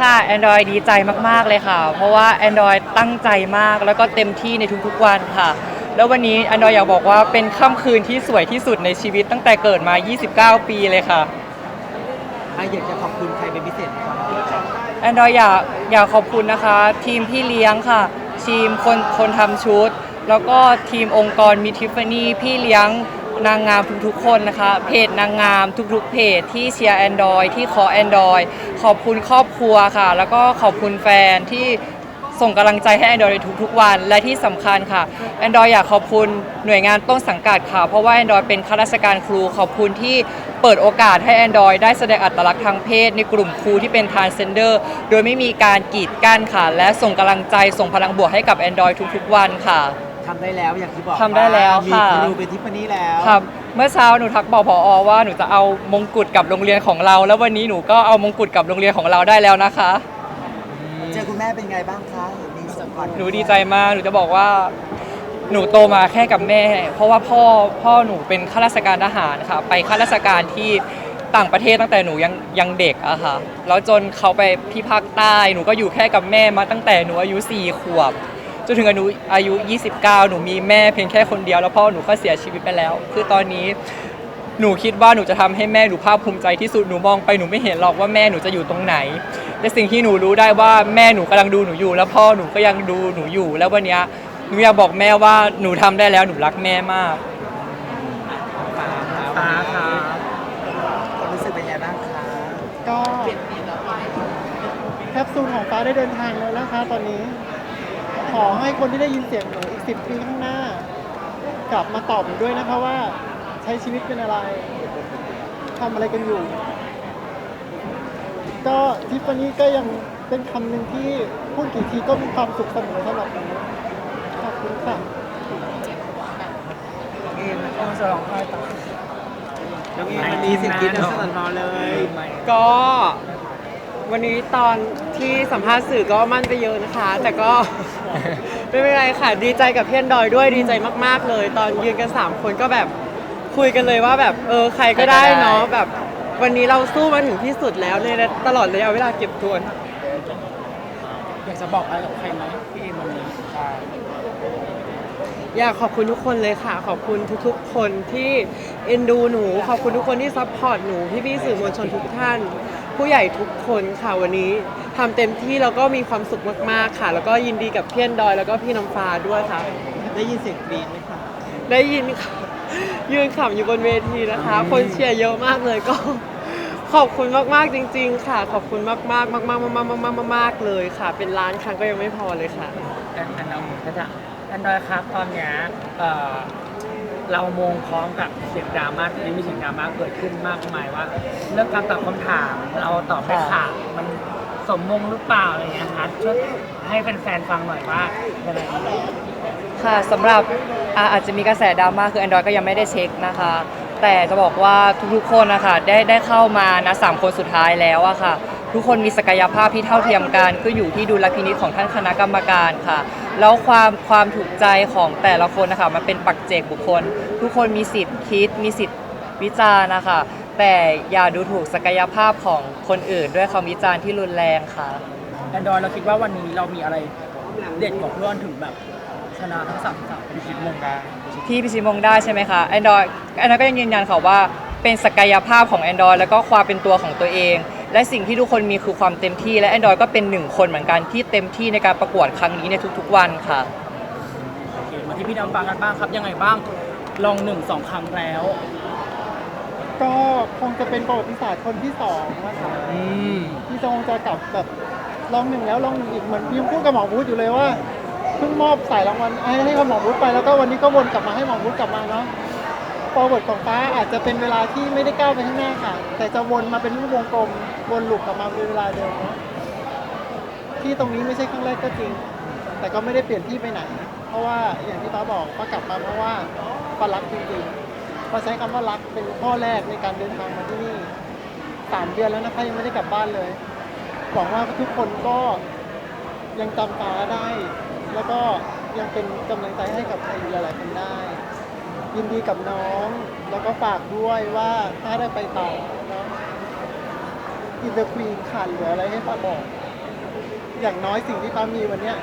ค่ะ Android ดีใจมาก ๆ เลยค่ะ เพราะว่า Android ตั้งใจมากแล้วก็เต็มที่ในทุกๆวันค่ะ แล้ววันนี้ Android อยากบอกว่าเป็นค่ำคืนที่สวยที่สุดในชีวิตตั้งแต่เกิดมา 29 ปีเลยค่ะ อะอยากจะขอบคุณใครเป็นพิเศษไหมครับ Android อยากอยากขอบคุณนะคะ ทีมพี่เลี้ยงค่ะ ทีมคนคนทำชุด แล้วก็ทีมองค์กรมิทิฟ f านี่พี่เลี้ยง นางงามทุกๆ คนนะคะ เพจนางงามทุกๆ เพจที่เชียร์ Android ที่ขอ Android ขอบคุณครอบครัวค่ะ แล้วก็ขอบคุณแฟนที่ส่งกำลังใจให้ Android ในทุกๆ วัน และที่สำคัญค่ะ Android อยากขอบคุณหน่วยงานต้นสังกัดค่ะ เพราะว่า Android เป็นข้าราชการครูขอบคุณที่เปิดโอกาสให้ Android ได้แสดงอัตลักษณ์ทางเพศ ในกลุ่มครูที่เป็น transgender โดยไม่มีการกีดกั้นค่ะ และส่งกำลังใจส่งพลังบวกให้กับ Android ทุกๆ วันค่ะ ทำได้แล้วอย่างที่บอกทำได้แล้วมีค่ะ ครูเป็นทิฟฟานี่แล้วครับเมื่อเช้าหนูทักบอกพอว่าหนูจะเอามงกุฎกับโรงเรียนของเรา แล้ววันนี้หนูก็เอามงกุฎกับโรงเรียนของเราได้แล้วนะคะ เจอคุณแม่เป็นไงบ้างคะเห็นมีสมบัติหนูดีใจมาก หนูจะบอกว่า หนูโตมาแค่กับแม่ เพราะว่าพ่อพ่อหนูเป็นข้าราชการทหารค่ะ ไปข้าราชการที่ต่างประเทศตั้งแต่หนูยังยังเด็กอะค่ะ แล้วจนเขาไปที่ภาคใต้ หนูก็อยู่แค่กับแม่มาตั้งแต่หนูอายุ4ขวบ จนถึงอายุอายุ 29 หนูมีแม่เพียงแค่คนเดียวแล้วพ่อหนูก็เสียชีวิตไปแล้ว คือตอนนี้หนูคิดว่าหนูจะทำให้แม่หนูภาคภูมิใจที่สุดหนูมองไปหนูไม่เห็นหรอกว่าแม่หนูจะอยู่ตรงไหนแต่สิ่งที่หนูรู้ได้ว่าแม่หนูกำลังดูหนูอยู่ แล้วพ่อหนูก็ยังดูหนูอยู่ แล้ววันเนี้ยหนูอยากบอกแม่ว่าหนูทำได้แล้วหนูรักแม่มากฟ้าครับฟ้าครับความรู้สึกเป็นไงบ้างคะก็แคปซูลของฟ้าได้เดินทางแล้วนะคะตอนนี้ข อให้คนที่ได้ยินเสียงหนูอีกสิบปีข้างหน้า กลับมาตอบหนูด้วยนะคะว่า ใช้ชีวิตเป็นอะไรทำอะไรกันอยู่ ก็ทิฟฟานี่ก็ยังเป็นคำหนึ่งที่พูดกี่ทีก็มีความสุขเสมอสำหรับหนูขอบคุณค่ะเอ็มต้องจะร้องไห้ต่อ น้องเอ็มวันนี้เสิ่งกินน้ำสลันพอเลย ก็ วันนี้ตอนที่สัมภาษณ์สื่อก็มั่นไปเยอะนะคะ แต่ก็ ไม่เป็นไรค่ะ ดีใจกับเพี่อนดอยด้วยดีใจมาก ๆ เลย ตอนยืนกัน 3 คนก็แบบคุยกันเลยว่าแบบเออใครก็ได้เนาะแบบ วันนี้เราสู้มาถึงที่สุดแล้วในตลอดระยะเวลาเก็บตัวอยากจะบอกอะไรกับใครไหมพี่เอ็มวันนี้อยากขอบคุณทุกคนเลยค่ะ ขอบคุณทุกๆ คนที่เอ็นดูหนู ขอบคุณทุกคนที่ซัพพอร์ตหนูพี่ๆสื่อมวลชนทุกท่าน ผู้ใหญ่ทุกคนค่ะวันนี้ทำเต็มที่แล้วก็มีความสุขมากๆค่ะ แล้วก็ยินดีกับเพี่อนดอยแล้วก็พี่น้ำฟ้าด้วยค่ะ ได้ยินเสียงกรี๊ดไหมคะได้ยินค่ะยืนขำอยู่บนเวทีนะคะ คนเชียร์เยอะมากเลยก็ ขอบคุณมากๆจริง ๆ ค่ะ ขอบคุณมากๆมากๆมากๆมากๆมากๆมากๆเลยค่ะ เป็นล้านครั้งก็ยังไม่พอเลยค่ะอันอันเราก็จะอันดอยครับตอนเนี้ยเอ่อ เรามงพร้อมกับเสียงดราม่าที่มีเสียงดราม่าเกิดขึ้นมากมายว่า เรื่องการตอบคำถามเราตอบไม่ขาดมันสมมงหรือเปล่าอะไรเงี้ยครับช่วยให้แฟนๆฟังหน่อยว่ายังไงค่ะสำหรับอ่าอาจจะมีกระแสดราม่าคือ Android ก็ยังไม่ได้เช็คนะคะ แต่จะบอกว่าทุกๆคนนะคะได้ได้เข้ามานะสามคนสุดท้ายแล้วอะค่ะ ทุกคนมีศักยภาพที่เท่าเทียมกันคืออยู่ที่ดุลพินิจของท่านคณะกรรมการค่ะ แล้วความความถูกใจของแต่ละคนนะคะมันเป็นปักเจกบุคคล ทุกคนมีสิทธิ์คิด มีสิทธิ์วิจารณ์นะคะแต่อย่าดูถูกศักยภาพของคนอื่น ด้วยคำวิจารณ์ที่รุนแรงค่ะแอนดรอยเราคิดว่าวันนี้เรามีอะไรเด็ดกว่าเพื่อนถึงแบบชนะทั้งสามสามพิชิตมงได้ที่พิชิตมงได้ใช่ไหมคะ Android Android ก็ยังยืนยันค่ะว่าเป็นศักยภาพของ Android แล้วก็ความเป็นตัวของตัวเอง และสิ่งที่ทุกคนมีคือความเต็มที่ และ Android ก็เป็นหนึ่งคนเหมือนกันที่เต็มที่ในการประกวดครั้งนี้ในทุกๆวันค่ะ โอเคมาที่พี่ดำฟังกันบ้างครับยังไงบ้างลองหนึ่งสองครั้งแล้ว ก็คงจะเป็นประวัติศาสตร์คนที่สองนะคะอืม ที่จะคงจะกลับแบบลองหนึ่งแล้วลองหนึ่งอีกเหมือนพิมพูดกับหมอบูธอยู่เลยว่าเพิ่งมอบสายรางวัลให้ให้กับหมอบูธไปแล้วก็วันนี้ก็วนกลับมาให้หมอบูธกลับมาเนาะ ฟอร์เวิร์ดของฟ้าอาจจะเป็นเวลาที่ไม่ได้ก้าวไปข้างหน้าค่ะ แต่จะวนมาเป็นรูปวงกลม วนลูปกลับมาเป็นเวลาเดิมเนอะที่ตรงนี้ไม่ใช่ครั้งแรกก็จริง แต่ก็ไม่ได้เปลี่ยนที่ไปไหน เพราะว่าอย่างที่ป้าบอกป้ากลับมาเพราะว่าป้ารักจริงๆป้าใช้คำว่ารักเป็นข้อแรกในการเดินทางมาที่นี่สามเดือนแล้วนะคะยังไม่ได้กลับบ้านเลยหวังว่าทุกคนก็ยังจำป้าได้ แล้วก็ยังเป็นกำลังใจให้กับใครหลายๆคนได้ ยินดีกับน้อง แล้วก็ฝากด้วยว่าถ้าได้ไปต่อเนาะอินเตอร์ควีนขาดเหลืออะไรให้ป้าบอก อย่างน้อยสิ่งที่ป้ามีวันเนี้ย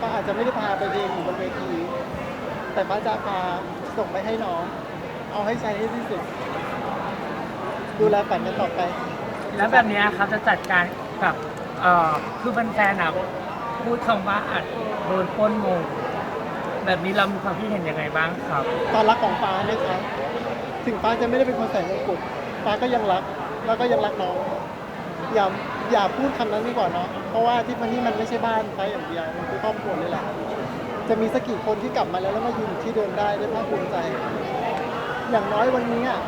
ป้าอาจจะไม่ได้พาไปเองอยู่บนเวที แต่ป้าจะพาส่งไปให้น้อง เอาให้ใช้ให้ที่สุด ดูแลฝันกันต่อไป แล้วแบบเนี้ยครับจะจัดการกับเอ่อคือแฟนๆอะพูดคำว่าอาจโดนปล้นโมง แบบนี้เรามีความคิดเห็นยังไงบ้างครับตอนรักของฟ้าเนะคะถึงฟ้าจะไม่ได้เป็นคนใส่มงกุฎฟ้าก็ยังรัก แล้วก็ยังรักน้อง อย่าอย่าพูดคำนั้นดีกว่าเนาะเพราะว่าที่มันนี่มันไม่ใช่บ้านฟ้าอย่างเดียวมันคือครอบครัวเลยแหละ จะมีสักกี่คนที่กลับมาแล้วแล้วมายืนอยู่ที่เดิมได้ด้วยภาคภูมิใจ อย่างน้อยวันนี้อะ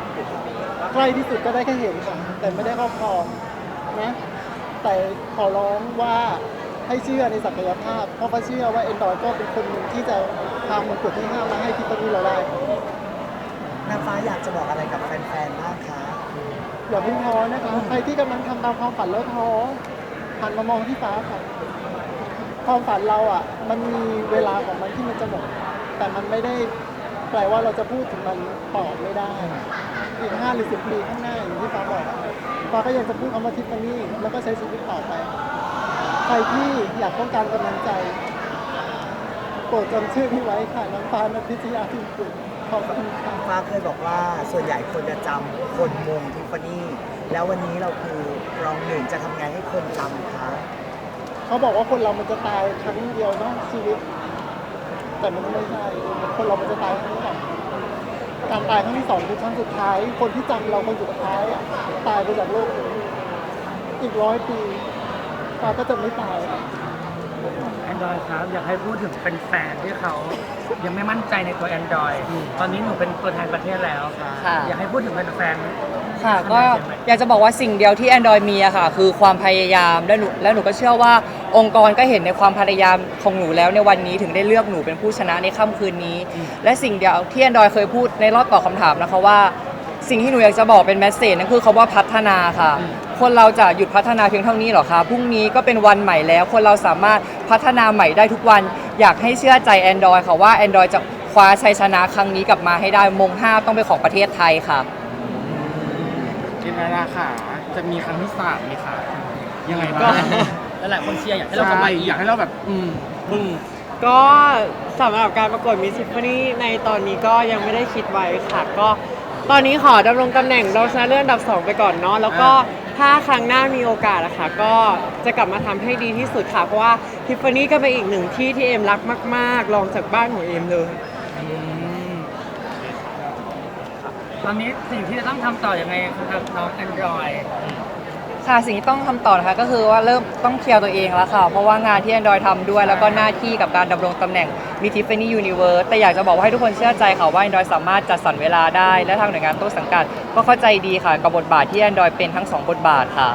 ใกล้ที่สุดก็ได้แค่เห็นค่ะแต่ไม่ได้ครอบครองนะ แต่ขอร้องว่า ให้เชื่อในศักยภาพ เพราะเขาเชื่อว่าเอ็นดอยก็เป็นคนหนึ่งที่จะพามงกุฎที่ห้ามาให้ที่ตอนนี้เราได้นางฟ้าอยากจะบอกอะไรกับแฟนๆบ้างคะอย่าเพิ่งท้อนะคะใครที่กำลังทำตามความฝันแล้วท้อหันมามองที่ฟ้าค่ะความฝันเราอะ มันมีเวลาของมันที่มันจะหมดแต่มันไม่ได้แปลว่าเราจะพูดถึงมันต่อไม่ได้อีกห้าหรือสิบปีข้างหน้าอย่างที่ฟ้าบอกอะฟ้าก็ยังจะพูดคำว่าทิฟฟานี่แล้วก็ใช้ชีวิตต่อไป ใครที่อยากต้องการกำลังใจ โปรดจำชื่อพี่ไว้ค่ะน้องฟ้านัทพิชยาพิมพ์กุลขอบคุณค่ะนางฟ้าเคยบอกว่าส่วนใหญ่คนจะจำคนมงทิฟฟานี่แล้ววันนี้เราคือรองหนึ่งจะทำไงให้คนจำคะเขาบอกว่าคนเรามันจะตายครั้งเดียวเนาะชีวิต แต่มันไม่ใช่คนเรามันจะตายครั้งที่สองการตายครั้งที่สองคือครั้งสุดท้าย คนที่จำเราคนสุดท้ายอะตายไปจากโลกนี้อีกร้อยปี ฟ้าก็จะไม่ตาย Android ครับอยากให้พูดถึงเป็นแฟนๆที่เขา ยังไม่มั่นใจในตัว Android ตอนนี้หนูเป็นตัวแทนประเทศแล้วค่ะอยากให้พูดถึงแฟนๆค่ะข้างในก็เชียงใหม่อยากจะบอกว่าสิ่งเดียวที่ Android มีอะค่ะคือความพยายามและหนูและหนูก็เชื่อว่าองค์กรก็เห็นในความพยายามของหนูแล้วในวันนี้ถึงได้เลือกหนูเป็นผู้ชนะในค่ำคืนนี้ และสิ่งเดียวที่ Android เคยพูดในรอบตอบคำถามนะคะว่า สิ่งที่หนูอยากจะบอกเป็นแมสเซจนั่นคือคาว่าพัฒนาค่ะ คนเราจะหยุดพัฒนาเพียงเท่านี้เหรอคะพรุ่งนี้ก็เป็นวันใหม่แล้ว คนเราสามารถพัฒนาใหม่ได้ทุกวัน อยากให้เชื่อใจ Android ค่ะว่า Android จะคว้าชัยชนะครั้งนี้กลับมาให้ได้มงห้าต้องเป็นของประเทศไทยค่ะกินราค่ะจะมีครั้งที่สามไหมคะยังไงก็บ้างแล้วหลายคนเชียร์อยากให้ใช่เรากลับมาอีกอยากให้เราแบบ อืมปึ้งก็สำหรับการประกวดมิส s ิฟ f นี่ในตอนนี้ก็ยังไม่ได้คิดไว้ค่ะก็ ตอนนี้ขอดำรงตำแหน่งรองชนะเลิศอันดับ 2 ไปก่อนเนาะแล้วก็ถ้าครั้งหน้ามีโอกาสอะค่ะก็จะกลับมาทำให้ดีที่สุดค่ะ เพราะว่าทิฟฟานี่ก็เป็นอีกหนึ่งที่ที่เอมรักมากๆรองจากบ้านของเอมเลย ตอนนี้สิ่งที่จะต้องทำต่อยังไงครับน้องแอนดรอย ค่ะสิ่งที่ต้องทำต่อนะคะก็คือว่าเริ่มต้องเคลียร์ตัวเองแล้วค่ะ เพราะว่างานที่ Android ทำด้วย แล้วก็หน้าที่กับการดำรงตำแหน่งมี Tiffany Universe แต่อยากจะบอกว่าให้ทุกคนเชื่อใจค่ะว่า Android สามารถจัดสรรเวลาได้ และทางหน่วยงานต้นสังกัด ก็เข้าใจดีค่ะกับบทบาทที่ Android เป็นทั้งสองบทบาทค่ะ